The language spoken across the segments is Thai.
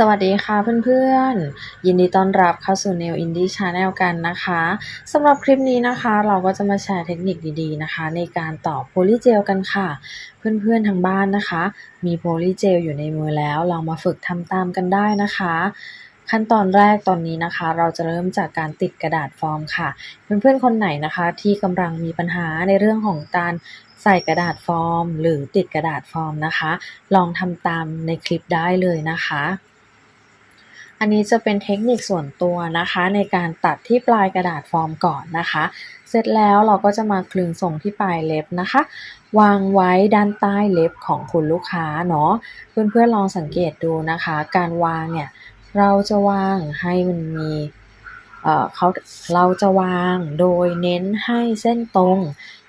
สวัสดีค่ะเพื่อนๆ ยินดีต้อนรับเข้าสู่ Nail Indie Channel กันนะคะสำหรับคลิปนี้นะคะ เราก็จะมาแชร์เทคนิคดีๆนะคะ ในการต่อโพลีเจลกันค่ะ เพื่อนๆทางบ้านนะคะ มีโพลีเจลอยู่ในมือแล้วเรามาฝึกทำตามกันได้นะคะ ขั้นตอนแรกตอนนี้นะคะ เราจะเริ่มจากการติดกระดาษฟอร์มค่ะ เพื่อนๆคนไหนนะคะ ที่กำลังมีปัญหาในเรื่องของการใส่กระดาษฟอร์ม หรือติดกระดาษฟอร์มนะคะ ลองทำตามในคลิปได้เลยนะคะ อันนี้จะเป็นเทคนิคส่วนตัวนะคะในการตัดที่ปลายกระดาษฟอร์มก่อนนะคะ เสร็จแล้วเราก็จะมาคลึงทรงที่ปลายเล็บนะคะ วางไว้ด้านใต้เล็บของคุณลูกค้าเนาะเพื่อนๆลองสังเกตดูนะคะ การวางเนี่ยเราจะวางให้มันมีเอ่อเขาเราจะวางโดยเน้นให้เส้นตรง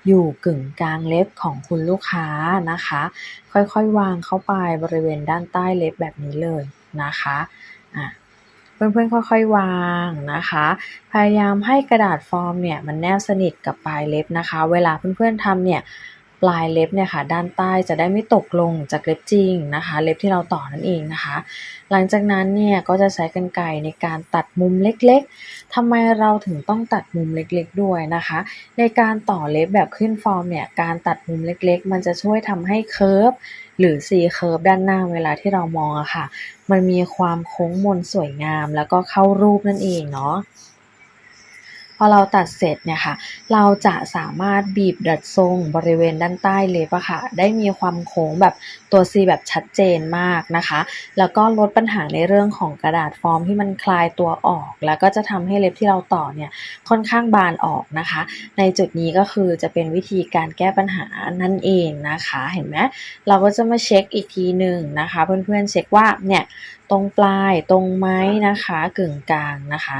อยู่กึ่งกลางเล็บของคุณลูกค้านะคะ ค่อยๆวางเข้าไปบริเวณด้านใต้เล็บแบบนี้เลยนะคะอะ เพื่อนๆค่อยๆ วางนะคะ พยายามให้กระดาษฟอร์มเนี่ยมันแนบสนิทกับปลายเล็บนะคะ เวลาเพื่อนๆทำเนี่ยปลายเล็บเนี่ยค่ะด้านใต้จะได้ไม่ตกลงจากเล็บจริงนะคะ เล็บที่เราต่อนั่นเองนะคะ หลังจากนั้นเนี่ยก็จะใช้กรรไกรในการตัดมุมเล็กๆทำไมเราถึงต้องตัดมุมเล็กๆด้วยนะคะ ในการต่อเล็บแบบขึ้นฟอร์มเนี่ยการตัดมุมเล็กๆ มันจะช่วยทำให้เคิร์ฟ หรือ C เคิร์ฟด้านหน้าเวลาที่เรามองอะค่ะ มันมีความโค้งมนสวยงามแล้วก็เข้ารูปนั่นเองเนาะ พอเราตัดเสร็จเนี่ยค่ะ เราจะสามารถบีบดัดทรงบริเวณด้านใต้เล็บอะค่ะ ได้มีความโค้งแบบตัว C แบบชัดเจนมากนะคะ แล้วก็ลดปัญหาในเรื่องของกระดาษฟอร์มที่มันคลายตัวออก แล้วก็จะทำให้เล็บที่เราต่อเนี่ยค่อนข้างบานออกนะคะ ในจุดนี้ก็คือจะเป็นวิธีการแก้ปัญหานั่นเองนะคะ เห็นไหมเราก็จะมาเช็คอีกทีหนึ่งนะคะ เพื่อนๆเช็คว่าเนี่ยตรงปลายตรงไหมนะคะกึ่งกลางนะคะ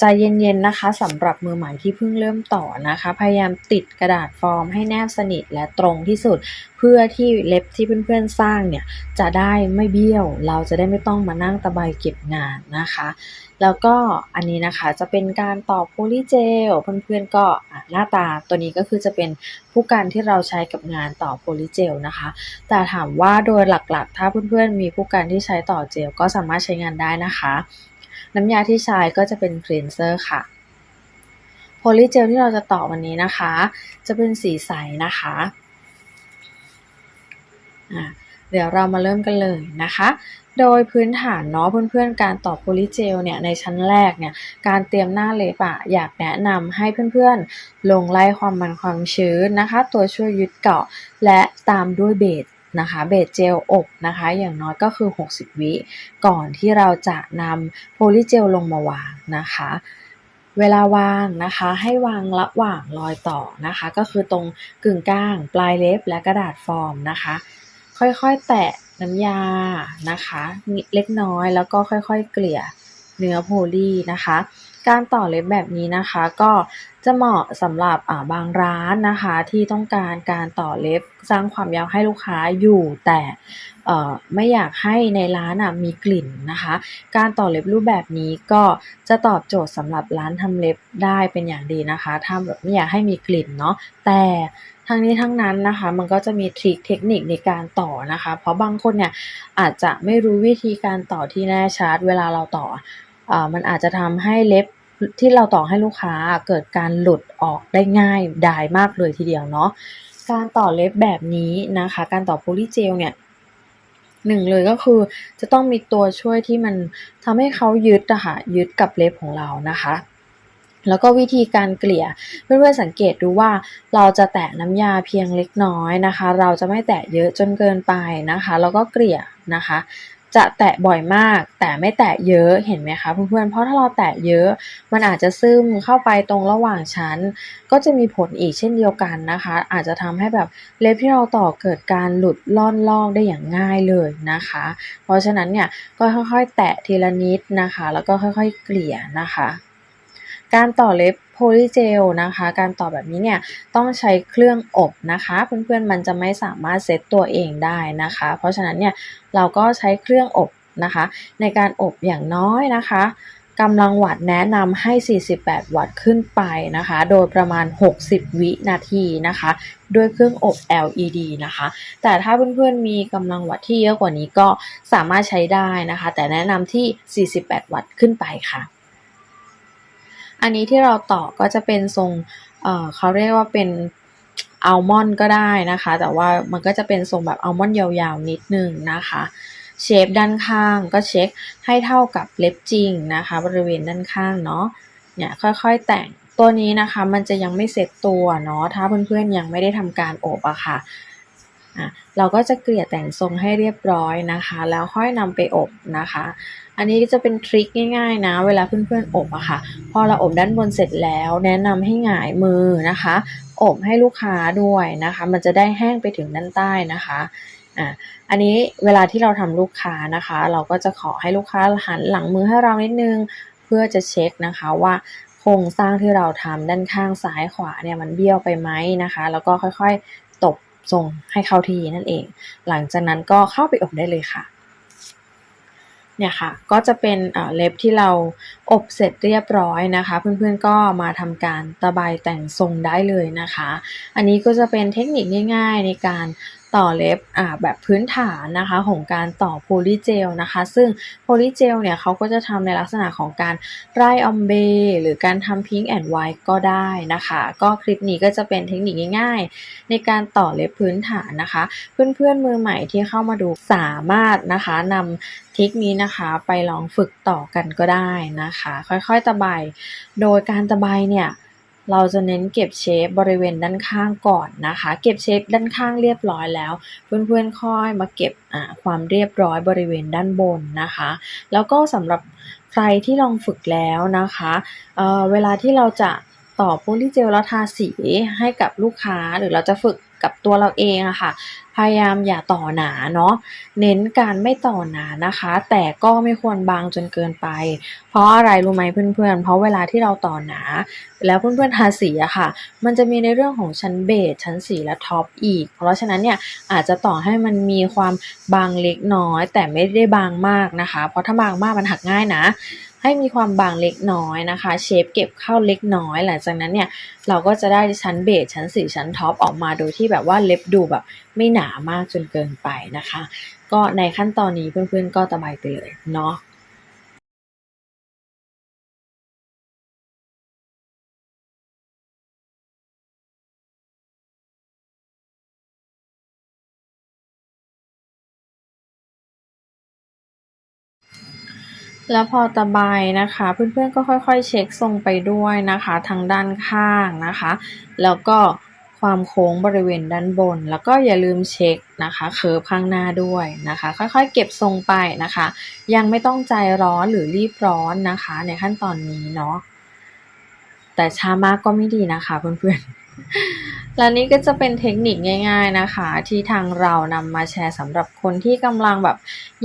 ใจเย็นๆนะคะสำหรับมือใหม่ที่เพิ่งเริ่มต่อนะคะ พยายามติดกระดาษฟอร์มให้แนบสนิทและตรงที่สุด เพื่อที่เล็บที่เพื่อนๆสร้างเนี่ยจะได้ไม่เบี้ยว เราจะได้ไม่ต้องมานั่งตะไบเก็บงานนะคะ แล้วก็อันนี้นะคะจะเป็นการต่อโพลีเจลเพื่อนๆก็หน้าตาตัวนี้ก็คือจะเป็นผู้กันที่เราใช้กับงานต่อโพลีเจลนะคะ แต่ถามว่าโดยหลักๆ ถ้าเพื่อนๆมีผู้กันที่ใช้ต่อเจลก็สามารถใช้งานได้นะคะ น้ำยาที่ใช้ก็จะเป็นคลีนเซอร์ค่ะโพลีเจลที่เราจะต่อวันนี้นะคะ จะเป็นสีใสนะคะอะเดี๋ยวเรามาเริ่มกันเลยนะคะ โดยพื้นฐานเนาะเพื่อนๆ การต่อโพลีเจลเนี่ยในชั้นแรกเนี่ยการเตรียมหน้าเล็บอะอยากแนะนำให้เพื่อนๆ ลงไล่ความมันความชื้นนะคะ ตัวช่วยยึดเกาะและตามด้วยเบส นะคะเบสเจลอบนะคะอย่างน้อยก็คือ 60 วิก่อนที่เราจะนำโพลีเจลลงมาวางนะคะเวลาวางนะคะให้วางระหว่างรอยต่อนะคะ ก็คือตรงกึ่งกลางปลายเล็บและกระดาษฟอร์มนะคะ ค่อยๆแตะน้ำยานะคะ เล็กน้อยแล้วก็ค่อยๆเกลี่ยเนื้อโพลีนะคะ การต่อเล็บแบบนี้นะคะก็จะเหมาะสำหรับบางร้านนะคะที่ต้องการการต่อเล็บสร้างความยาวให้ลูกค้าอยู่แต่ไม่อยากให้ในร้านมีกลิ่นนะคะ การต่อเล็บรูปแบบนี้ก็จะตอบโจทย์สำหรับร้านทำเล็บได้เป็นอย่างดีนะคะถ้าแบบไม่อยากให้มีกลิ่นเนาะแต่ทั้งนี้ทั้งนั้นนะคะมันก็จะมีทริคเทคนิคในการต่อนะคะ เพราะบางคนเนี่ยอาจจะไม่รู้วิธีการต่อที่แน่ชัดเวลาเราต่ออมันอาจจะทำให้เล็บ ที่เราต่อให้ลูกค้าเกิดการหลุดออกได้ง่ายได้มากเลยทีเดียวเนาะการต่อเล็บแบบนี้นะคะ การต่อโพลีเจลเนี่ยหนึ่งเลยก็คือจะต้องมีตัวช่วยที่มันทำให้เขายึดอะค่ะยึดกับเล็บของเรานะคะแล้วก็วิธีการเกลี่ยเพื่อนๆสังเกตดูว่าเราจะแตะน้ำยาเพียงเล็กน้อยนะคะ เราจะไม่แตะเยอะจนเกินไปนะคะ แล้วก็เกลี่ยนะคะ จะแตะบ่อยมาก แต่ไม่แตะเยอะเห็นไหมคะเพื่อนๆเพราะถ้าเราแตะเยอะ มันอาจจะซึมเข้าไปตรงระหว่างชั้น ก็จะมีผลอีกเช่นเดียวกันนะคะ อาจจะทำให้แบบเล็บที่เราต่อเกิดการหลุดล่อนลอกได้อย่างง่ายเลยนะคะ เพราะฉะนั้นเนี่ยก็ค่อยๆ แตะทีละนิดนะคะ แล้วก็ค่อยๆ เกลี่ยนะคะ การต่อเล็บโพลีเจลนะคะ การต่อแบบนี้เนี่ยต้องใช้เครื่องอบนะคะ เพื่อนๆมันจะไม่สามารถเซตตัวเองได้นะคะ เพราะฉะนั้นเนี่ยเราก็ใช้เครื่องอบนะคะ ในการอบอย่างน้อยนะคะกำลังวัตต์แนะนำให้ 48 วัตต์ขึ้นไปนะคะ โดยประมาณ 60 วินาทีนะคะ ด้วยเครื่องอบ LED นะคะ แต่ถ้าเพื่อนๆมีกำลังวัตต์ที่เยอะกว่านี้ก็สามารถใช้ได้นะคะ แต่แนะนำที่ 48 วัตต์ขึ้นไปค่ะ อันนี้ที่เราต่อก็จะเป็นทรงเเขาเรียกว่าเป็นอัลมอนด์ก็ได้นะคะ แต่ว่ามันก็จะเป็นทรงแบบอัลมอนด์ยาวๆนิดนึงนะคะเชฟด้านข้างก็เช็คให้เท่ากับเล็บจริงนะคะ บริเวณด้านข้างเนาะเนี่ยค่อยๆแต่งตัวนี้นะคะ มันจะยังไม่เสร็จตัวเนาะถ้าเพื่อนๆยังไม่ได้ทำการอบอะคะ่ะ เราก็จะเกลี่ยแต่งทรงให้เรียบร้อยนะคะ แล้วค่อยนำไปอบนะคะ อันนี้จะเป็นทริคง่ายๆนะ เวลาเพื่อนๆอบอะค่ะ พอเราอบด้านบนเสร็จแล้ว แนะนำให้หงายมือนะคะ อบให้ลูกค้าด้วยนะคะ มันจะได้แห้งไปถึงด้านใต้นะคะอะอันนี้เวลาที่เราทำลูกค้านะคะ เราก็จะขอให้ลูกค้าหันหลังมือให้เรานิดนึง เพื่อจะเช็คนะคะว่าโครงสร้างที่เราทำด้านข้างซ้ายขวาเนี่ยมันเบี้ยวไปไหมนะคะ แล้วก็ค่อย ทรงให้เข้าที่นั่นเอง หลังจากนั้นก็เข้าไปอบได้เลยค่ะเนี่ยค่ะก็จะเป็นเล็บที่เราอบเสร็จเรียบร้อยนะคะ เพื่อนๆก็มาทำการตะไบแต่งทรงได้เลยนะคะ อันนี้ก็จะเป็นเทคนิคง่าย ๆ ในการ ต่อเล็บอ่าแบบพื้นฐานนะคะของการต่อโพลีเจลนะคะ ซึ่งโพลีเจลเนี่ยเขาก็จะทำในลักษณะของการไร่ออมเบหรือการทำพิงค์แอนด์ไวท์ก็ได้นะคะ ก็คลิปนี้ก็จะเป็นเทคนิคง่ายๆ ในการต่อเล็บพื้นฐานนะคะ เพื่อนๆมือใหม่ที่เข้ามาดูสามารถนะคะนำทริคนี้นะคะไปลองฝึกต่อกันก็ได้นะคะ ค่อยๆตะไบโดยการตะไบเนี่ย เราจะเน้นเก็บเชฟบริเวณด้านข้างก่อนนะคะ เก็บเชฟด้านข้างเรียบร้อยแล้ว เพื่อนๆค่อยมาเก็บความเรียบร้อยบริเวณด้านบนนะคะ แล้วก็สำหรับใครที่ลองฝึกแล้วนะคะเเวลาที่เราจะต่อโพลีเจลแล้วทาสีให้กับลูกค้าหรือเราจะฝึก กับตัวเราเองอะค่ะ พยายามอย่าต่อหนาเนาะ เน้นการไม่ต่อหนานะคะ แต่ก็ไม่ควรบางจนเกินไป เพราะอะไรรู้ไหมเพื่อนๆ เพราะเวลาที่เราต่อหนา แล้วเพื่อนๆทาสีอะค่ะ มันจะมีในเรื่องของชั้นเบสชั้นสีและท็อปอีก เพราะฉะนั้นเนี่ยอาจจะต่อให้มันมีความบางเล็กน้อย แต่ไม่ได้บางมากนะคะ เพราะถ้าบางมากมันหักง่ายนะ ให้มีความบางเล็กน้อยนะคะ เชฟเก็บเข้าเล็กน้อย หลังจากนั้นเนี่ยเราก็จะได้ชั้นเบสชั้นสีชั้นท็อปออกมาโดยที่แบบว่าเล็บดูแบบไม่หนามากจนเกินไปนะคะ ก็ในขั้นตอนนี้เพื่อนๆก็ตะไบไปเลยเนาะ แล้วพอตะไบนะคะ เพื่อนๆก็ค่อยๆ เช็คทรงไปด้วยนะคะ ทางด้านข้างนะคะ แล้วก็ความโค้งบริเวณด้านบน แล้วก็อย่าลืมเช็คนะคะเคิร์ฟข้างหน้าด้วยนะคะ ค่อยๆ เก็บทรงไปนะคะ ยังไม่ต้องใจร้อนหรือรีบร้อนนะคะ ในขั้นตอนนี้เนาะแต่ช้ามากก็ไม่ดีนะคะเพื่อนๆ และนี่ก็จะเป็นเทคนิคง่าย ๆนะคะ ที่ทางเรานำมาแชร์สำหรับคนที่กำลังแบบ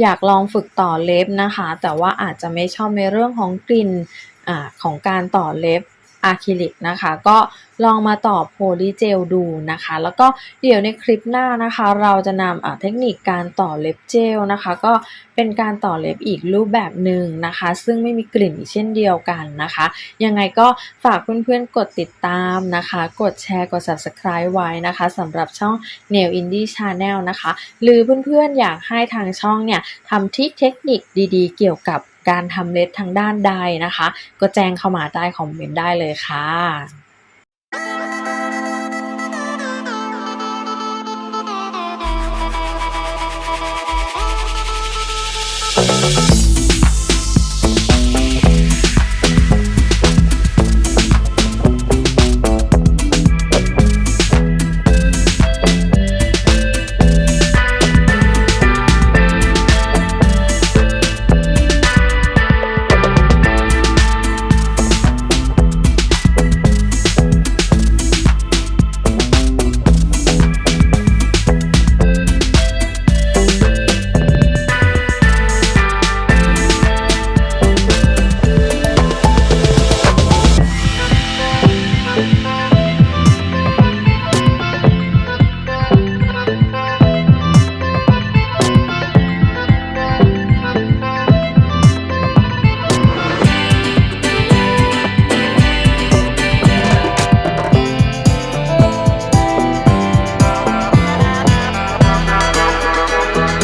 อยากลองฝึกต่อเล็บนะคะ แต่ว่าอาจจะไม่ชอบในเรื่องของกลิ่นอของการต่อเล็บ อะคริลิกนะคะ ก็ลองมาต่อโพลีเจลดูนะคะ แล้วก็เดี๋ยวในคลิปหน้านะคะ เราจะนำเทคนิคการต่อเล็บเจลนะคะ ก็เป็นการต่อเล็บอีกรูปแบบหนึ่งนะคะ ซึ่งไม่มีกลิ่นเช่นเดียวกันนะคะ ยังไงก็ฝากเพื่อนๆกดติดตามนะคะ กดแชร์กด subscribe ไว้นะคะสำหรับช่อง Nail Indie Channel นะคะ หรือเพื่อนๆอยากให้ทางช่องเนี่ยทำทิคเทคนิคดีๆ เกี่ยวกับ การทำเล็บทางด้านใดนะคะ ก็แจ้งเข้ามาใต้คอมเมนต์ได้เลยค่ะう。